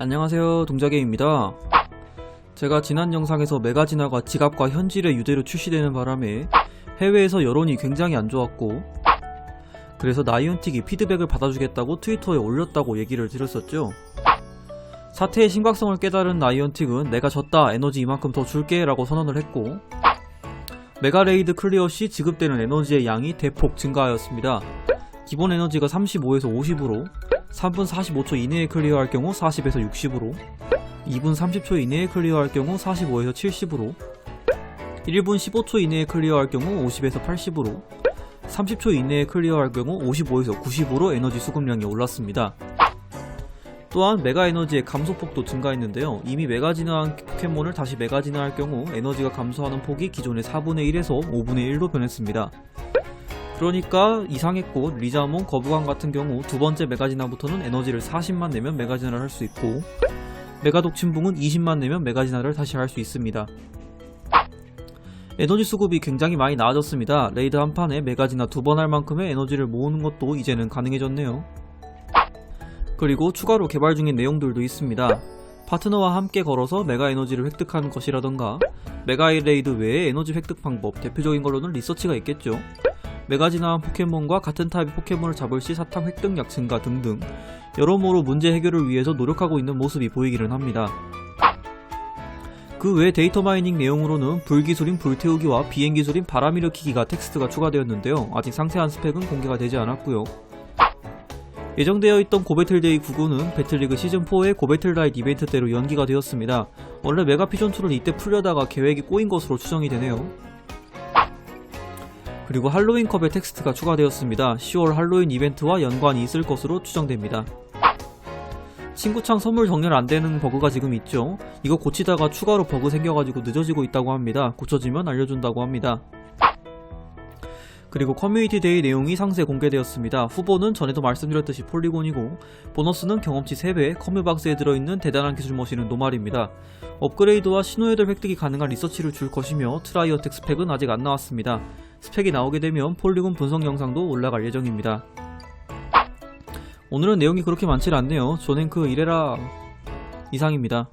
안녕하세요 동자게임입니다. 제가 지난 영상에서 메가지나가 지갑과 현질의 유대로 출시되는 바람에 해외에서 여론이 굉장히 안 좋았고 그래서 나이언틱이 피드백을 받아주겠다고 트위터에 올렸다고 얘기를 드렸었죠. 사태의 심각성을 깨달은 나이언틱은 내가 졌다 에너지 이만큼 더 줄게 라고 선언을 했고 메가레이드 클리어 시 지급되는 에너지의 양이 대폭 증가하였습니다. 기본 에너지가 35에서 50으로 3분 45초 이내에 클리어할 경우 40에서 60으로 2분 30초 이내에 클리어할 경우 45에서 70으로 1분 15초 이내에 클리어할 경우 50에서 80으로 30초 이내에 클리어할 경우 55에서 90으로 에너지 수급량이 올랐습니다. 또한 메가 에너지의 감소폭도 증가했는데요. 이미 메가 진화한 포켓몬을 다시 메가 진화할 경우 에너지가 감소하는 폭이 기존의 4분의 1에서 5분의 1로 변했습니다. 그러니까 이상했고 리자몽, 거부감 같은 경우 두 번째 메가진화부터는 에너지를 40만 내면 메가진화를 할 수 있고 메가 독 침붕은 20만 내면 메가진화를 다시 할 수 있습니다. 에너지 수급이 굉장히 많이 나아졌습니다. 레이드 한 판에 메가진화 두번 할 만큼의 에너지를 모으는 것도 이제는 가능해졌네요. 그리고 추가로 개발 중인 내용들도 있습니다. 파트너와 함께 걸어서 메가 에너지를 획득하는 것이라던가 메가 레이드 외의 에너지 획득 방법 대표적인 걸로는 리서치가 있겠죠. 메가 진화한 포켓몬과 같은 타입의 포켓몬을 잡을 시 사탕 획득량 증가 등등 여러모로 문제 해결을 위해서 노력하고 있는 모습이 보이기는 합니다. 그 외 데이터 마이닝 내용으로는 불기술인 불태우기와 비행기술인 바람 일으키기가 텍스트가 추가되었는데요. 아직 상세한 스펙은 공개가 되지 않았고요. 예정되어 있던 고배틀데이 9구는 배틀리그 시즌4의 고배틀라이트 이벤트 때로 연기가 되었습니다. 원래 메가피전2는 이때 풀려다가 계획이 꼬인 것으로 추정이 되네요. 그리고 할로윈 컵의 텍스트가 추가되었습니다. 10월 할로윈 이벤트와 연관이 있을 것으로 추정됩니다. 친구창 선물 정렬 안 되는 버그가 지금 있죠. 이거 고치다가 추가로 버그 생겨가지고 늦어지고 있다고 합니다. 고쳐지면 알려준다고 합니다. 그리고 커뮤니티 데이 내용이 상세 공개되었습니다. 후보는 전에도 말씀드렸듯이 폴리곤이고 보너스는 경험치 3배, 커뮤박스에 들어있는 대단한 기술 머신은 노말입니다. 업그레이드와 신호애들 획득이 가능한 리서치를 줄 것이며 트라이어텍 스펙은 아직 안 나왔습니다. 스펙이 나오게 되면 폴리곤 분석 영상도 올라갈 예정입니다. 오늘은 내용이 그렇게 많지 않네요. 존앤크 이래라 이상입니다.